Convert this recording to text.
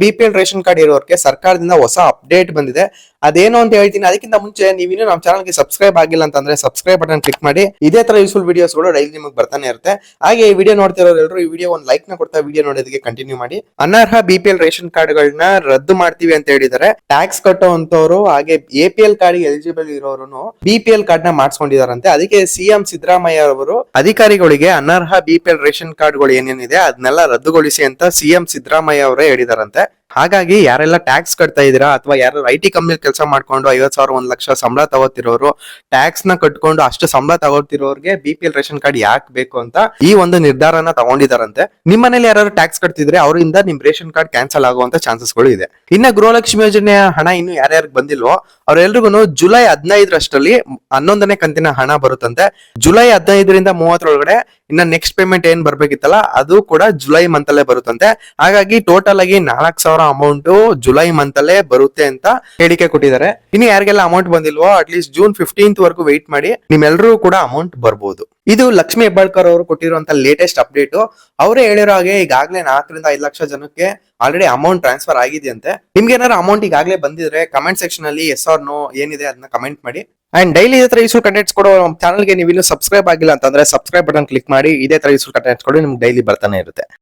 B P L ration card ಇರೋರ್ಗೆ ಸರ್ಕಾರದಿಂದ ಹೊಸ ಅಪ್ಡೇಟ್ ಬಂದಿದೆ. ಅದೇನು ಅಂತ ಹೇಳ್ತೀನಿ. ಅದಕ್ಕಿಂತ ಮುಂಚೆ ನೀವಿನ್ನೂ ನಮ್ಮ ಚಾನಲ್ಗೆ ಸಬ್ಸ್ಕ್ರೈಬ್ ಆಗಿಲ್ಲ ಅಂತಂದ್ರೆ ಸಬ್ಸ್ಕ್ರೈಬ್ ಬಟನ್ ಕ್ಲಿಕ್ ಮಾಡಿ. ಇದೇ ತರ ಯೂಸ್ಫುಲ್ ವಿಡಿಯೋಸ್ಗಳು ಡೈಲಿ ನಿಮಗೆ ಬರ್ತಾನೆ ಇರುತ್ತೆ. ಹಾಗೆ ಈ ವಿಡಿಯೋ ನೋಡ್ತಿರೋರು ಎಲ್ಲರೂ ಈ ವಿಡಿಯೋ ಒಂದು ಲೈಕ್ನ ಕೊಡ್ತಾ ವಿಡಿಯೋ ನೋಡೋದಕ್ಕೆ ಕಂಟಿನ್ಯೂ ಮಾಡಿ. ಅನರ್ಹ B P L ration card ಗಳನ್ನ ರದ್ದು ಮಾಡ್ತೀವಿ ಅಂತ ಹೇಳಿದ್ದಾರೆ. ಟ್ಯಾಕ್ಸ್ ಕಟ್ಟುವಂತವರು ಹಾಗೆ A P L card eligible ಇರೋರು ಬಿ ಪಿ ಎಲ್ ಕಾರ್ಡ್ನ ಮಾಡಿಸ್ಕೊಂಡಿದಾರಂತೆ ಅದಕ್ಕೆ ಸಿಎಂ ಸಿದ್ದರಾಮಯ್ಯ ಅವರು ಅಧಿಕಾರಿಗಳಿಗೆ ಅನರ್ಹ ಬಿ ಪಿ ಎಲ್ ರೇಷನ್ ಕಾರ್ಡ್ಗಳು ಏನೇನಿದೆ, ಅದನ್ನೆಲ್ಲ ರದ್ದುಗೊಳಿಸಿ ಅಂತ ಸಿಎಂ ಸಿದ್ದರಾಮಯ್ಯ ಅವರೇ ಹೇಳಿದಾರಂತೆ. that ಹಾಗಾಗಿ ಯಾರೆಲ್ಲ ಟ್ಯಾಕ್ಸ್ ಕಟ್ತಾ ಇದೀರಾ ಅಥವಾ ಯಾರು ಐ ಟಿ ಕಂಪ್ನಿ ಕೆಲಸ ಮಾಡ್ಕೊಂಡು ಐವತ್ ಸಾವಿರ, ಒಂದ್ ಲಕ್ಷ ಸಂಬಳ ತಗೋತಿರೋರು ಟ್ಯಾಕ್ಸ್ನ ಕಟ್ಕೊಂಡು ಅಷ್ಟು ಸಂಬಳ ತಗೋತಿರೋರ್ಗೆ B P L ration card ಯಾಕೆ ಬೇಕು ಅಂತ ಈ ಒಂದು ನಿರ್ಧಾರನ ತಗೊಂಡಿದಾರಂತೆ. ನಿಮ್ಮ ಮನೇಲಿ ಯಾರು ಟ್ಯಾಕ್ಸ್ ಕಟ್ತಿದ್ರೆ ಅವರಿಂದ ನಿಮ್ ರೇಷನ್ ಕಾರ್ಡ್ ಕ್ಯಾನ್ಸಲ್ ಆಗುವಂತ ಚಾನ್ಸಸ್ಗಳು ಇದೆ. ಇನ್ನ ಗೃಹಲಕ್ಷ್ಮಿ ಯೋಜನೆಯ ಹಣ ಇನ್ನು ಯಾರ್ಯಾರಿಗೆ ಬಂದಿಲ್ವೋ ಅವ್ರೆಲ್ರಿಗೂ ಜುಲೈ ಹದಿನೈದರಷ್ಟರಲ್ಲಿ ಹನ್ನೊಂದನೇ ಕಂತಿನ ಹಣ ಬರುತ್ತಂತೆ. ಜುಲೈ ಹದಿನೈದರಿಂದ ಮೂವತ್ತರೊಳಗಡೆ ಇನ್ನ ನೆಕ್ಸ್ಟ್ ಪೇಮೆಂಟ್ ಏನ್ ಬರ್ಬೇಕಿತ್ತಲ್ಲ, ಅದು ಕೂಡ ಜುಲೈ ಮಂತ್ ಅಲ್ಲೇ ಬರುತ್ತಂತೆ. ಹಾಗಾಗಿ ಟೋಟಲ್ ಆಗಿ ನಾಲ್ಕ್ ಸಾವಿರ ಅಮೌಂಟ್ ಜುಲೈ ಮಂತ್ ಅಲ್ಲೇ ಬರುತ್ತೆ ಅಂತ ಹೇಳಿಕೆ ಕೊಟ್ಟಿದ್ದಾರೆ. ಇನ್ನು ಯಾರಿಗೆಲ್ಲ ಅಮೌಂಟ್ ಬಂದಿಲ್ವೋ ಅಟ್ಲೀಸ್ಟ್ ಜೂನ್ ಫಿಫ್ಟೀನ್ತ್ ವರೆಗೂ ವೆಯ್ಟ್ ಮಾಡಿ ನಿಮ್ಮೆಲ್ಲರೂ ಕೂಡ ಅಮೌಂಟ್ ಬರ್ಬೋದು. ಇದು ಲಕ್ಷ್ಮಿ ಹೆಬ್ಬಾಳ್ಕರ್ ಅವರು ಕೊಟ್ಟಿರುವಂತ ಲೇಟೆಸ್ಟ್ ಅಪ್ಡೇಟ್ ಅವರೇ ಹೇಳಿರೋ ಹಾಗೆ ಈಗಾಗಲೇ ನಾಲ್ಕರಿಂದ ಐದು ಲಕ್ಷ ಜನಕ್ಕೆ ಆಲ್ರೆಡಿ ಅಮೌಂಟ್ ಟ್ರಾನ್ಸ್ಫರ್ ಆಗಿದೆಯಂತೆ. ನಿಮ್ಗೆ ಏನಾದ್ರು ಅಮೌಂಟ್ ಈಗಾಗಲೇ ಬಂದಿದ್ರೆ ಕಮೆಂಟ್ ಸೆಕ್ಷನ್ ಅಲ್ಲಿ ಎಸ್ ಆರ್ ನೋ ಏನಿದೆ ಅದನ್ನ ಕಮೆಂಟ್ ಮಾಡಿ. ಅಂಡ್ ಡೈಲಿ ಇದೇ ತರ ಯೂಸ್ಫುಲ್ ಕಂಟೆಂಟ್ಸ್ ಕೊಡೋ ಚಾನಲ್ಗೆ ನೀವು ಇನ್ನೂ ಸಬ್ಸ್ಕ್ರೈಬ್ ಆಗಿಲ್ಲ ಅಂತಂದ್ರೆ ಸಬ್ಸ್ಕ್ರೈಬ್ ಬಟನ್ ಕ್ಲಿಕ್ ಮಾಡಿ, ಇದೇ ತರ ಯೂಸ್ಫುಲ್ ಕಂಟೆಂಟ್ಸ್ ಕೊಡಿ, ನಿಮ್ಗೆ ಡೈಲಿ ಬರ್ತಾನೆ ಇರುತ್ತೆ.